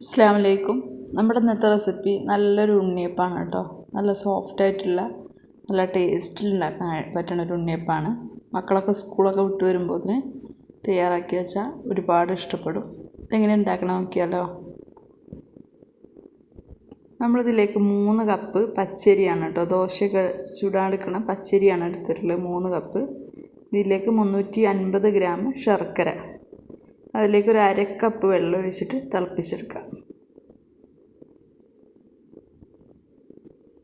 അസ്സാം വലൈക്കും നമ്മുടെ ഇന്നത്തെ റെസിപ്പി നല്ലൊരു ഉണ്ണിയപ്പാണ് കേട്ടോ. നല്ല സോഫ്റ്റ് ആയിട്ടുള്ള നല്ല ടേസ്റ്റിൽ ഉണ്ടാക്കാൻ പറ്റുന്ന ഒരു ഉണ്ണിയപ്പാണ്. മക്കളൊക്കെ സ്കൂളൊക്കെ വിട്ട് വരുമ്പോഴത്തിന് തയ്യാറാക്കി വെച്ചാൽ ഒരുപാട് ഇഷ്ടപ്പെടും. ഇതെങ്ങനെ ഉണ്ടാക്കണം നോക്കിയാലോ? നമ്മളിതിലേക്ക് മൂന്ന് കപ്പ് പച്ചരിയാണ് കേട്ടോ. ദോശയൊക്കെ ചുടാടുക്കണ പച്ചരിയാണ് എടുത്തിട്ടുള്ളത് മൂന്ന് കപ്പ്. ഇതിലേക്ക് മുന്നൂറ്റി അൻപത് ഗ്രാം ശർക്കര. അതിലേക്ക് ഒരു അര കപ്പ് വെള്ളം ഒഴിച്ചിട്ട് തിളപ്പിച്ചെടുക്കാം.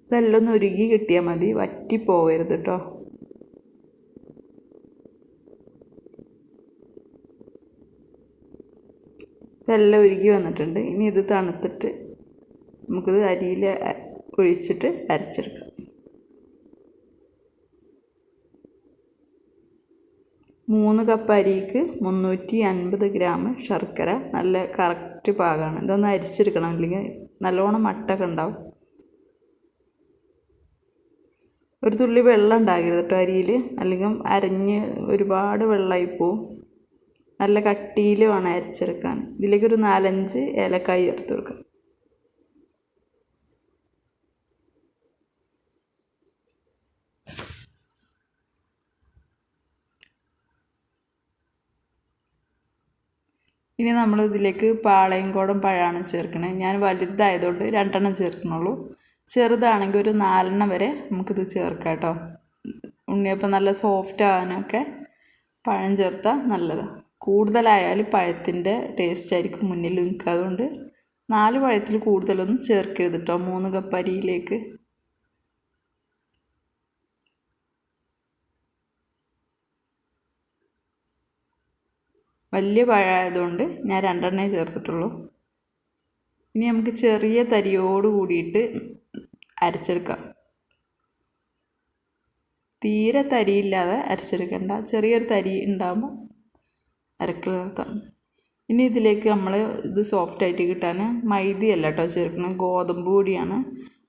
ഇതെല്ലാം ഒന്ന് ഉരുകി കിട്ടിയാൽ മതി വറ്റി പോവരുത് കേട്ടോ ഇതെല്ലാം ഉരുകി വന്നിട്ടുണ്ട്. ഇനി ഇത് തണുത്തിട്ട് നമുക്കിത് അരിയിൽ ഒഴിച്ചിട്ട് അരച്ചെടുക്കാം. മൂന്ന് കപ്പ് അരിക്ക് മുന്നൂറ്റി അൻപത് ഗ്രാം ശർക്കര. നല്ല കറക്റ്റ് പാകമാണ് ഇതൊന്ന് അരിച്ചെടുക്കണം. അല്ലെങ്കിൽ നല്ലോണം മട്ടൊക്കെ ഉണ്ടാവും. ഒരു തുള്ളി വെള്ളം ഉണ്ടാകരുത് കേട്ടോ അരിയിൽ. അല്ലെങ്കിൽ അരഞ്ഞ് ഒരുപാട് വെള്ളമായി പോവും. നല്ല കട്ടിയിൽ വേണം അരച്ചെടുക്കാൻ. ഇതിലേക്കൊരു നാലഞ്ച് ഏലക്കായി ചേർത്ത് കൊടുക്കാം. ഇനി നമ്മൾ ഇതിലേക്ക് പാളയംകോടൻ പഴമാണ് ചേർക്കണത് ഞാൻ വലുതായതുകൊണ്ട് രണ്ടെണ്ണം ചേർക്കണുള്ളൂ. ചെറുതാണെങ്കിൽ ഒരു നാലെണ്ണം വരെ നമുക്കിത് ചേർക്കാം കേട്ടോ. ഉണ്ണിയപ്പം നല്ല സോഫ്റ്റ് ആകാനൊക്കെ പഴം ചേർത്താൽ നല്ലതാണ് കൂടുതലായാൽ പഴത്തിന്റെ ടേസ്റ്റ് ആയിരിക്കും മുന്നിൽ നിൽക്കുക അതുകൊണ്ട് നാല് പഴത്തിൽ കൂടുതലൊന്നും ചേർക്കരുത് കേട്ടോ. മൂന്ന് കപ്പ് അരിയിലേക്ക്. വലിയ പഴമായതുകൊണ്ട് ഞാൻ രണ്ടെണ്ണേ ചേർത്തിട്ടുള്ളൂ. ഇനി നമുക്ക് ചെറിയ തരിയോട് കൂടിയിട്ട് അരച്ചെടുക്കാം. തീരെ തരിയില്ലാതെ അരച്ചെടുക്കണ്ട. ചെറിയൊരു തരി ഉണ്ടാകുമ്പോൾ അരക്കൽ നിർത്താം ഇനി ഇതിലേക്ക് നമ്മൾ ഇത് സോഫ്റ്റ് ആയിട്ട് കിട്ടാൻ മൈദയല്ല കേട്ടോ ചേർക്കുന്നത് ഗോതമ്പ് പൊടിയാണ്.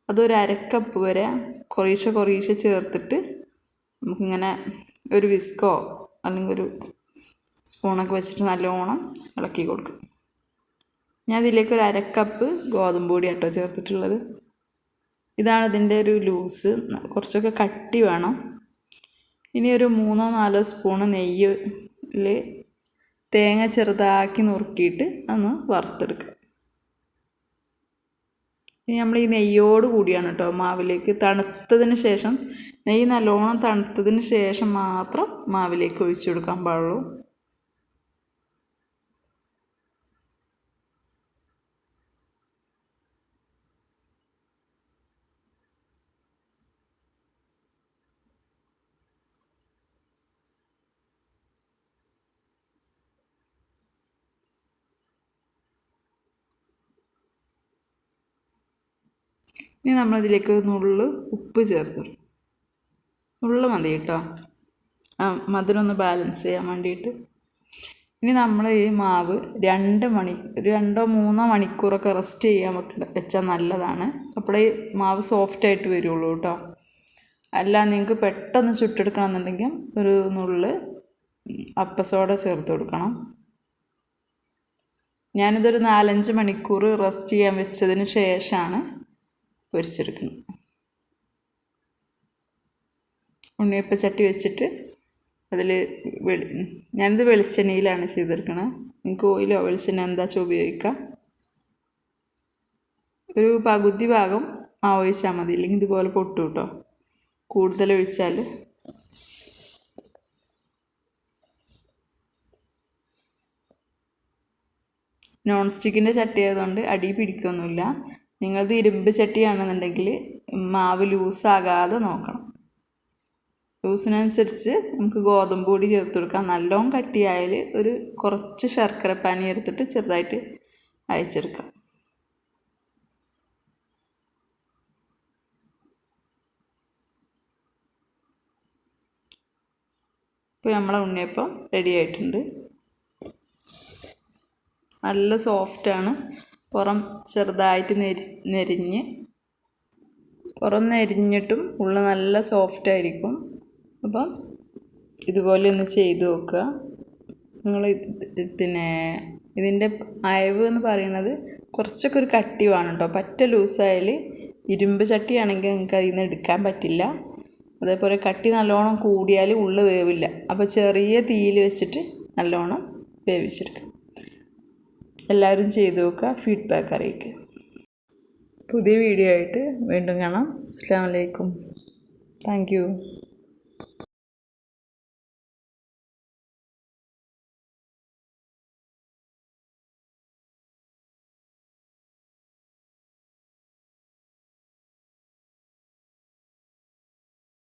അതൊരു അരക്കപ്പ് വരെ കുറേശ്ശെ കുറേശ്ശെ ചേർത്തിട്ട് നമുക്കിങ്ങനെ ഒരു വിസ്കോ അല്ലെങ്കിൽ ഒരു സ്പൂണൊക്കെ വെച്ചിട്ട് നല്ലോണം ഇളക്കി കൊടുക്കും. ഞാൻ ഇതിലേക്ക് ഒരു അരക്കപ്പ് ഗോതമ്പ് പൊടി ആട്ടോ ചേർത്തിട്ടുള്ളത്. ഇതാണ് ഇതിന്റെ ഒരു ലൂസ്. കുറച്ചൊക്കെ കട്ടി വേണം. ഇനി ഒരു മൂന്നോ നാലോ സ്പൂണ് നെയ്യിൽ തേങ്ങ ചെറുതാക്കി നുറുക്കിയിട്ട് ഒന്ന് വറുത്തെടുക്കുക ഇനി നമ്മൾ ഈ നെയ്യോട് കൂടിയാണ് കേട്ടോ മാവിലേക്ക് തണുത്തതിന് ശേഷം നെയ്യ് നല്ലോണം തണുത്തതിന് ശേഷം മാത്രം മാവിലേക്ക് ഒഴിച്ചു കൊടുക്കാൻ പാടുള്ളൂ. ഇനി നമ്മളിതിലേക്ക് നുള്ള് ഉപ്പ് ചേർത്ത് നുള്ളു മതി കേട്ടോ. ആ മധുരം ഒന്ന് ബാലൻസ് ചെയ്യാൻ വേണ്ടിയിട്ട്. ഇനി നമ്മൾ ഈ മാവ് രണ്ട് മണി രണ്ടോ മൂന്നോ മണിക്കൂറൊക്കെ റെസ്റ്റ് ചെയ്യാൻ വെക്ക വെച്ചാൽ നല്ലതാണ്. അപ്പോഴേ മാവ് സോഫ്റ്റ് ആയിട്ട് വരുള്ളൂ കേട്ടോ. അല്ല നിങ്ങൾക്ക് പെട്ടെന്ന് ചുട്ടെടുക്കണം എന്നുണ്ടെങ്കിൽ ഒരു നുള്ള് അപ്പസോഡ ചേർത്ത് കൊടുക്കണം. ഞാനിതൊരു നാലഞ്ച് മണിക്കൂർ റെസ്റ്റ് ചെയ്യാൻ വെച്ചതിന് ശേഷമാണ് പൊരിച്ചെടുക്കണം ഉണ്ണിയപ്പ ചട്ടി വെച്ചിട്ട് അതിൽ വെളി ഞാനിത് വെളിച്ചെണ്ണയിലാണ് ചെയ്തെടുക്കണത് നിങ്ങൾക്ക് ഓയിലോ വെളിച്ചെണ്ണ എന്താ വെച്ചാൽ ഉപയോഗിക്കാം. ഒരു പകുതി ഭാഗം ആ ഒഴിച്ചാൽ മതി. ഇല്ലെങ്കിൽ ഇതുപോലെ പൊട്ടു കേട്ടോ. കൂടുതൽ ഒഴിച്ചാൽ നോൺ സ്റ്റിക്കിന്റെ ചട്ടി ആയതുകൊണ്ട് അടി പിടിക്കൊന്നുമില്ല. നിങ്ങളത് ഇരുമ്പ് ചട്ടിയാണെന്നുണ്ടെങ്കിൽ മാവ് ലൂസാകാതെ നോക്കണം. ലൂസിനനുസരിച്ച് നമുക്ക് ഗോതമ്പ് പൊടി ചേർത്ത് കൊടുക്കാം. നല്ലോണം കട്ടിയായാൽ ഒരു കുറച്ച് ശർക്കര പാനി എടുത്തിട്ട് ചെറുതായിട്ട് അയച്ചെടുക്കാം ഇപ്പോൾ നമ്മളെ ഉണ്ണിയപ്പം റെഡി ആയിട്ടുണ്ട്. നല്ല സോഫ്റ്റാണ് പുറം ചെറുതായിട്ട് നെരി നെരിഞ്ഞ്. പുറം നെരിഞ്ഞിട്ടും ഉള്ള നല്ല സോഫ്റ്റ് ആയിരിക്കും. അപ്പം ഇതുപോലെ ഒന്ന് ചെയ്ത് നോക്കുക. നിങ്ങൾ പിന്നെ ഇതിന്റെ അയവ് എന്ന് പറയുന്നത് കുറച്ചൊക്കെ ഒരു കട്ടി വേണം കേട്ടോ. പറ്റ ലൂസായാൽ ഇരുമ്പ് ചട്ടിയാണെങ്കിൽ നിങ്ങൾക്ക് അതിൽ നിന്ന് എടുക്കാൻ പറ്റില്ല. അതേപോലെ കട്ടി നല്ലോണം കൂടിയാൽ ഉള്ളു വേവില്ല. അപ്പോൾ ചെറിയ തീയിൽ വെച്ചിട്ട് നല്ലോണം വേവിച്ചെടുക്കുക. എല്ലാവരും ചെയ്തു നോക്കുക. ഫീഡ്ബാക്ക് അറിയിക്കുക. പുതിയ വീഡിയോ ആയിട്ട് വീണ്ടും കാണാം. അസ്സാം വലൈക്കും താങ്ക്